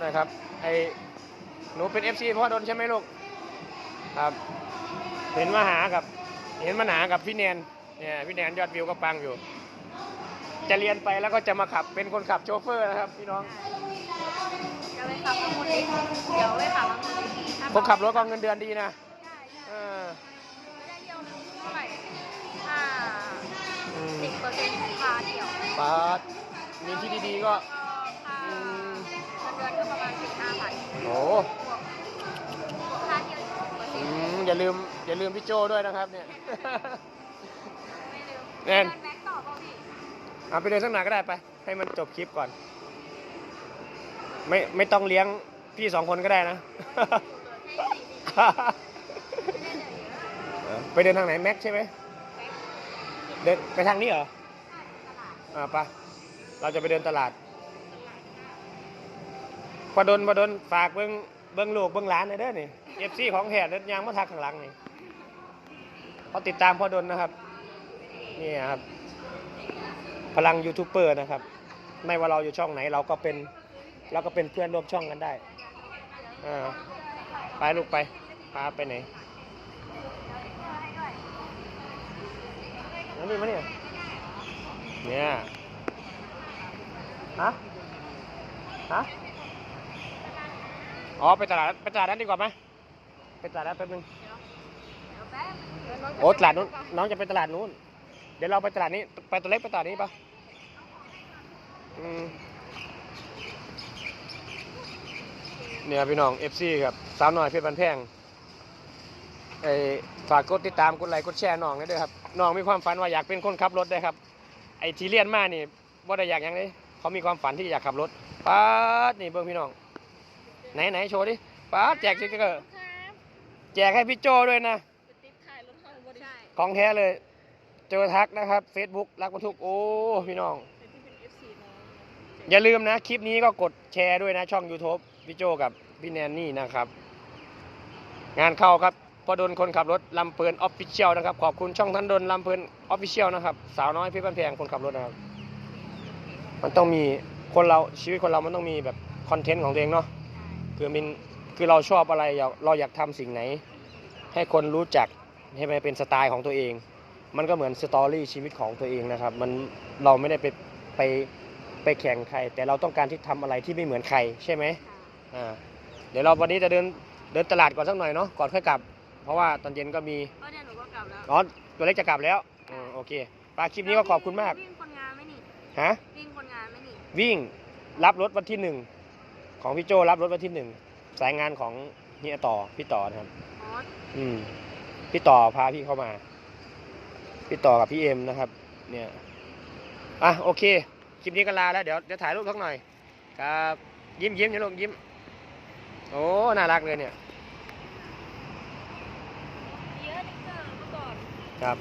หน่อยครับไอหนูเป็น FC พ่อดนใช่ไหมลูกครับ เห็นมาหากับ เห็นมาหากับพี่แนนเนี่ยพี่แนนยอดวิวก็ปังอยู่ จะเรียนไปแล้วก็จะมาขับเป็นคนขับโชเฟอร์นะครับพี่น้องจะไปขับมามูลนิธิเดี๋ยวไปขับมามูลนิธิคนขับรถก็เงินเดือนดีนะใช่ใช่เออไม่ได้เที่ยวนึงเท่าไหร่ห้าอืมสิบเปอร์เซ็นต์ของค่าเที่ยวปาดมีที่ดีๆก็ก็ค่าอืม เงินเดือนก็ประมาณสิบห้าพันโอ้บวกบวกค่าเที่ยวอีกสิบเปอร์เซ็อืนต์มอย่าลืมอย่าลืมพี่โจด้วยนะครับเนี่ย ไม่ลืมแน่น เดิแม็กต่อเปล่าพี่เอาไปเดินสักหน่อยก็ได้ไป ให้มันจบคลิปก่อน ไม่ไม่ต้องเลี้ยงพี่สองคนก็ได้นะไม่ได้เหนื่อยเยอะเออไปเดินทางไหนแม็กใช่ไหมแม็กเดินไปทางนี้เหรอตลาด อ่าไปะเราจะไปเดินตลาด พอดนพอดนฝากเบิ้งเบิ้งลูกเบิ้งหลานหน่อยเด้อนี่เอฟซีของแหดยางมาทักข้างหลังนี่เขาติดตามพอดนนะครับนี่ครับ พลังยูทูบเบอร์นะครับ ไม่ว่าเราอยู่ช่องไหนเราก็เป็นเราก็เป็นเพื่อนร่วมช่องกันได้อ่าไปลูกไปพาไปไหนนั่นนี่มาเนี่ยเนี่ยฮะฮะ อ๋อไปตลาดไปตลาดนั้นดีกว่าไหมไปตลาดนั้นแป๊บนึงเดี๋ยวแป๊บเดี๋ยวน้งโอ้ตลาดนู้นน้องจะไปตลาดนู้น เดี๋ยวเราไปตลาดนี้ ไปตัวเล็กไปตลาดนี้ปะเนี่ยพี่น้อง FC ครับสาวน้อยเพชรบันแพงไอฝากกดติดตามกดไลค์กดแชร์น้องได้ด้วยครับน้องมีความฝันว่าอยากเป็นคนขับรถได้ครับ ไอทีเรียนมานี่ว่าได้อยากย่างนี้เขามีความฝันที่อยากขับรถป๊าดนี่เบิ้งพี่น้อง ไหนไหนโชว์ดิป๊าดแจกสติ๊กเกอร์ครับแจกให้พี่โจด้วยนะไปติดถ่ายรถเข้าบริษัทของแท้เลย เจอทักนะครับ Facebook รักบรรทุกโอ้พี่น้องเป็นที่เป็น FC น้องอย่าลืมนะ คลิปนี้ก็กดแชร์ด้วยนะ ช่อง YouTube พี่โจกับพี่แนนนี่นะครับ งานเข้าครับพอดนคนขับรถลำเพลินออฟฟิเชียลนะครับ ขอบคุณช่องทันดนลำเพลินออฟฟิเชียลนะครับ สาวน้อยเพี่บ้านแพงคนขับรถนะครับ มันต้องมีคนเราชีวิตคนเรามันต้องมีแบบคอนเทนต์ของตัวเองเนาะ คือมันคือเราชอบอะไรอยากเราอยากทำสิ่งไหน ให้คนรู้จักให้มันเป็นสไตล์ของตัวเอง มันก็เหมือนสตอรี่ชีวิตของตัวเองนะครับ มันเราไม่ได้ไปไปไปแข่งใคร แต่เราต้องการที่ทำอะไรที่ไม่เหมือนใครใช่ไหมอ่าเดี๋ยวเราวันนี้จะเดินเดินตลาดก่อนสักหน่อยเนาะก่อนค่อยกลับ เพราะว่าตอนเย็นก็มีก็เนี่ยหนูก็กลับแล้วอ๋อตัวเล็กจะกลับแล้วอืมโอเคปลาคลิปนี้ก็ขอบคุณมากวิ่งคนงานไหมนี่ฮะวิ่งคนงานไหมนี่วิ่งรับรถวันที่หนึ่ง ของพี่โจรับรถวันที่หนึ่งสายงานของเฮียต่อพี่ต่อนะครับ อ๋ออืม พี่ต่อพาพี่เข้ามา พี่ต่อกับพี่เอ็มนะครับ เนี่ยอะโอเคคลิปนี้ก็ลาแล้วเดี๋ยวเดี๋ยวถ่ายรูปสักหน่อย ครับ ยิ้มยิ้มอย่าลงยิ้ม โอ้น่ารักเลยเนี่ย เยอะนิดเดียวเมื่อก่อน ครับ